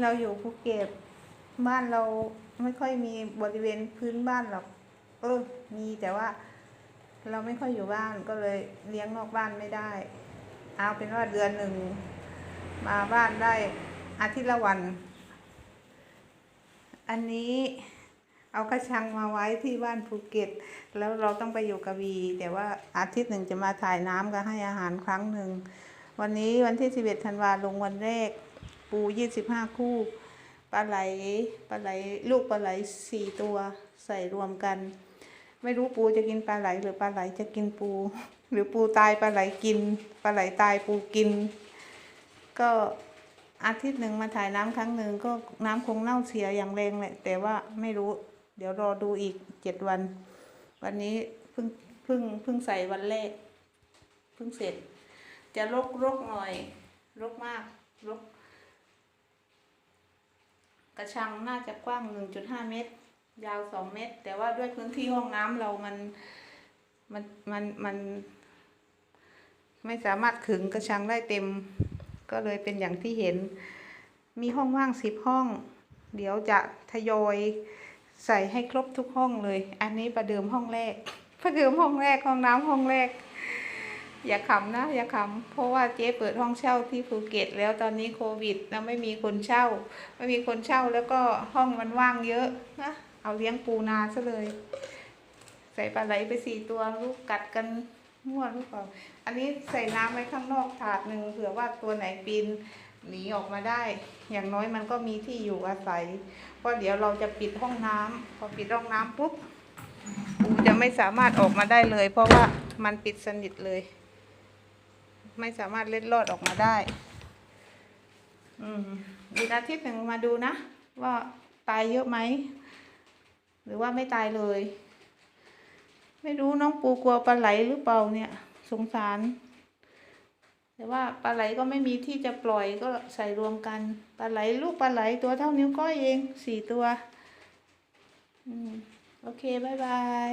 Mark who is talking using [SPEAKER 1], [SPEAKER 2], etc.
[SPEAKER 1] เราอยู่ภูเก็ตบ้านเราไม่ค่อยมีบริเวณพื้นบ้านหรอกเออมีแต่ว่า เราไม่ค่อยอยู่บ้านก็เลยเลี้ยงนอกบ้านไม่ได้ เอาเป็นว่าเดือนหนึ่ง มาบ้านได้อาทิตย์ละวัน อันนี้เอากระชังมาไว้ที่บ้านภูเก็ต แล้วเราต้องไปอยู่กระบี่แต่ว่าอาทิตย์หนึ่งจะมาถ่ายน้ำกับให้อาหารครั้งหนึ่ง วันนี้วันที่ 11 ธันวาลงวันแรก ปู25คู่ ปลาไหล ปลาไหล ลูกปลาไหลสี่ตัวใส่รวมกัน ไม่รู้ปูจะกินปลาไหล หรือปลาไหลจะกินปู หรือปูตายปลาไหลกิน ปลาไหลตายปูกิน ก็อาทิตย์หนึ่งมาถ่ายน้ำครั้งหนึ่งก็น้ำคงเน่าเสียอย่างแรงแหละ แต่ว่าไม่รู้ เดี๋ยวรอดูอีกเจ็ดวัน วันนี้เพิ่งเพิ่งเพิ่งใส่วันแรกเพิ่งเสร็จ จะรกรกหน่อยรกมากรก กระชังน่าจะกว้าง 1.5 เมตร ยาว 2 เมตร แต่ว่าด้วยพื้นที่ห้องน้ำเรามันมันมันมัน ไม่สามารถขึงกระชังได้เต็ม ก็เลยเป็นอย่างที่เห็น มีห้องว่างสิบห้อง เดี๋ยวจะทยอยใส่ให้ครบทุกห้องเลย อันนี้ประเดิมห้องแรกประเดิมห้องแรกห้องน้ำห้องแรก อย่าขำนะ อย่าขำเพราะว่าเจ๊เปิดห้องเช่าที่ภูเก็ต แล้วตอนนี้โควิดแล้วไม่มีคนเช่า ไม่มีคนเช่าแล้วก็ห้องมันว่างเยอะนะเอาเลี้ยงปูนาซะเลย ใส่ปลาไหลไปสี่ตัวลูกกัดกันมั่วหรือเปล่าอันนี้ใส่น้ำไว้ข้างนอกถาดหนึ่งเผื่อว่าตัวไหนปีนหนีออกมาได้ อย่างน้อยมันก็มีที่อยู่อาศัยเพราะเดี๋ยวเราจะปิดห้องน้ำพอปิดห้องน้ำปุ๊บปูจะไม่สามารถออกมาได้เลย เพราะว่ามันปิดสนิทเลย ไม่สามารถเล็ดลอดออกมาได้ อืมอีกอาทิตย์หนึ่งมาดูนะ ว่าตายเยอะไหม หรือว่าไม่ตายเลย ไม่รู้น้องปูกลัวปลาไหลหรือเปล่าเนี่ย สงสาร แต่ว่าปลาไหลก็ไม่มีที่จะปล่อยก็ใส่รวมกันปลาไหลลูกปลาไหลตัวเท่านิ้วก้อยเองสี่ตัว อืม โอเคบายบาย